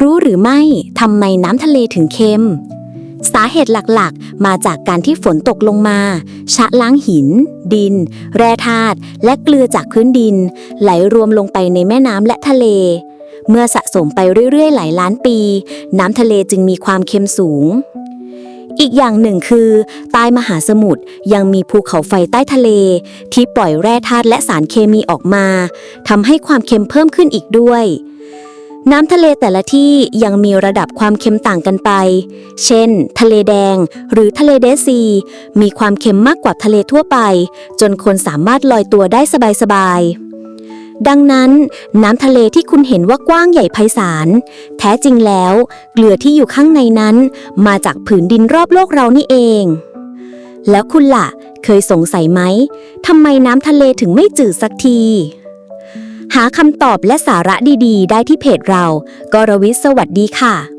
รู้หรือไม่ทำไมน้ำทะเลถึงเค็ม สาเหตุหลักๆ มาจากการที่ฝนตกลงมา ชะล้างหิน ดิน แร่ธาตุและเกลือจากพื้นดิน ไหลรวมลงไปในแม่น้ำและทะเล เมื่อสะสมไปเรื่อยๆ หลายล้านปี น้ำทะเลจึงมีความเค็มสูง อีกอย่างหนึ่งคือใต้มหาสมุทรยังมีภูเขาไฟใต้ทะเล ที่ปล่อยแร่ธาตุและสารเคมีออกมาทำให้ความเค็มเพิ่มขึ้นอีกด้วย น้ำทะเลแต่ละที่ยังมีระดับความเค็มต่างกันไป เช่น ทะเลแดง หรือทะเลเดซี มีความเค็มมากกว่าทะเลทั่วไป จนคนสามารถลอยตัวได้สบายๆ ดังนั้น น้ำทะเลที่คุณเห็นว่ากว้างใหญ่ไพศาล แท้จริงแล้ว เกลือที่อยู่ข้างในนั้น มาจากผืนดินรอบโลกเรานี่เอง แล้วคุณล่ะ เคยสงสัยไหมทำไมน้ำทะเลถึงไม่จืดสักที หาคำตอบและสาระดีๆ ได้ที่เพจเรา กรวิศสวัสดีค่ะ